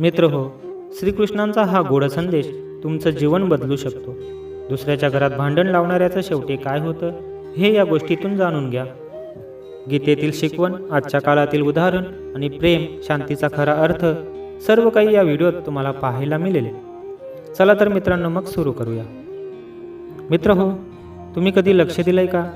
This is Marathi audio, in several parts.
मित्र हो श्रीकृष्णांचा हा गोड संदेश तुमचं जीवन बदलू शकतो. दुसऱ्याच्या घरात भांडण लावणाऱ्याचं शेवटी काय होतं हे या गोष्टीतून जाणून घ्या. गीतेतील शिकवण आजच्या काळातील उदाहरण आणि प्रेम शांतीचा खरा अर्थ सर्व काही या व्हिडिओत तुम्हाला पाहायला मिळेल. चला तर मित्रांनो मग सुरू करूया. मित्र हो तुम्ही कधी लक्ष दिलंय का?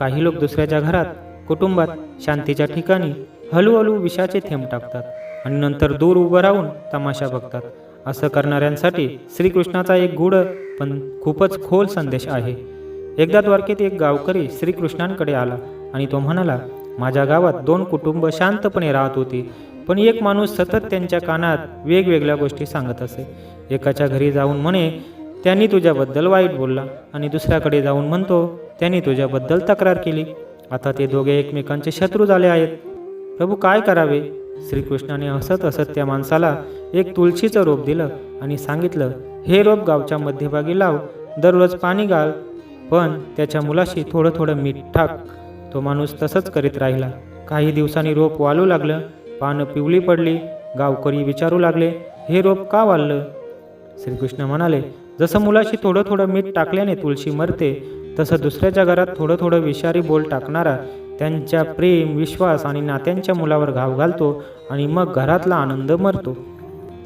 काही लोक दुसऱ्याच्या घरात कुटुंबात शांतीच्या ठिकाणी हळूहळू विषाचे थेंब टाकतात. आणि नंतर दूर उभं राहून तमाशा बघतात. असं करणाऱ्यांसाठी श्रीकृष्णाचा एक गूढ पण खूपच खोल संदेश आहे. एकदा द्वारकेत एक गावकरी श्रीकृष्णांकडे आला आणि तो म्हणाला माझ्या गावात दोन कुटुंब शांतपणे राहत होती पण एक माणूस सतत त्यांच्या कानात वेगवेगळ्या गोष्टी सांगत असे. एकाच्या घरी जाऊन म्हणे त्यांनी तुझ्याबद्दल वाईट बोलला. आणि दुसऱ्याकडे जाऊन म्हणतो त्यांनी तुझ्याबद्दल तक्रार केली. आता ते दोघे एकमेकांचे शत्रू झाले आहेत. प्रभू काय करावे? श्रीकृष्णाने हसत हसत त्या माणसाला एक तुळशीचं रोप दिलं आणि सांगितलं हे रोप गावच्या मध्यभागी लाव दररोज पाणी घाल पण त्याच्या मुलाशी थोडं थोडं मीठ टाक. तो माणूस तसंच करीत राहिला. काही दिवसांनी रोप वालू लागलं पानं पिवली पडली गावकरी विचारू लागले हे रोप का वाळलं श्रीकृष्ण म्हणाले जसं मुलाशी थोडं थोडं मीठ टाकल्याने तुळशी मरते तसं दुसऱ्याच्या घरात थोडं थोडं विषारी बोल टाकणारा त्यांच्या प्रेम विश्वास आणि नात्यांच्या मुलावर घाव घालतो आणि मग घरातला आनंद मरतो.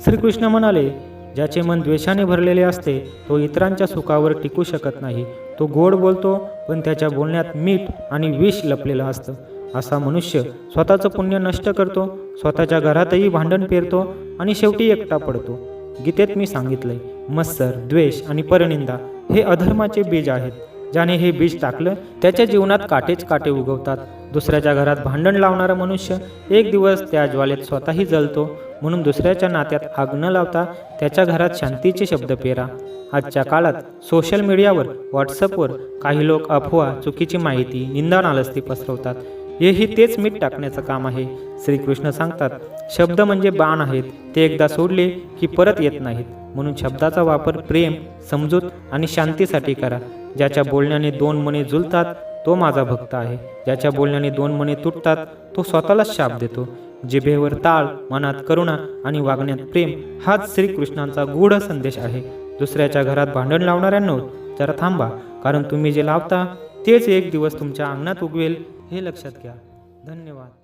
श्रीकृष्ण म्हणाले ज्याचे मन द्वेषाने भरलेले असते तो इतरांच्या सुखावर टिकू शकत नाही. तो गोड बोलतो पण त्याच्या बोलण्यात मीठ आणि विष लपलेलं असतं. असा मनुष्य स्वतःचं पुण्य नष्ट करतो स्वतःच्या घरातही भांडण पेरतो आणि शेवटी एकटा पडतो. गीतेत मी सांगितलंय मत्सर द्वेष आणि परनिंदा हे अधर्माचे बीज आहेत. ज्याने हे बीज टाकलं त्याच्या जीवनात काटेच काटे उगवतात. दुसऱ्याच्या घरात भांडण लावणारा मनुष्य एक दिवस त्या ज्वालेत स्वतःही जळतो म्हणून दुसऱ्याच्या नात्यात आग न लावता त्याच्या घरात शांतीचे शब्द पेरा. आजच्या काळात सोशल मीडियावर व्हॉट्सअपवर काही लोक अफवा चुकीची माहिती निंदा नालस्ती पसरवतात. हेही तेच मीठ टाकण्याचं काम आहे. श्रीकृष्ण सांगतात शब्द म्हणजे बाण आहेत. ते एकदा सोडले की परत येत नाहीत. म्हणून शब्दाचा वापर प्रेम समजूत आणि शांतीसाठी करा. ज्याच्या बोलण्याने दोन मने जुलतात तो माझा भक्त आहे. ज्याच्या बोलण्याने दोन मने तुटतात तो स्वतःलाच शाप देतो. जिभेवर ताळ मनात करुणा आणि वागण्यात प्रेम हाच श्रीकृष्णांचा गूढ संदेश आहे. दुसऱ्याच्या घरात भांडण लावणाऱ्यांनो जरा थांबा कारण तुम्ही जे लावता तेच एक दिवस तुमच्या अंगणात उगवेल हे लक्षात घ्या. धन्यवाद.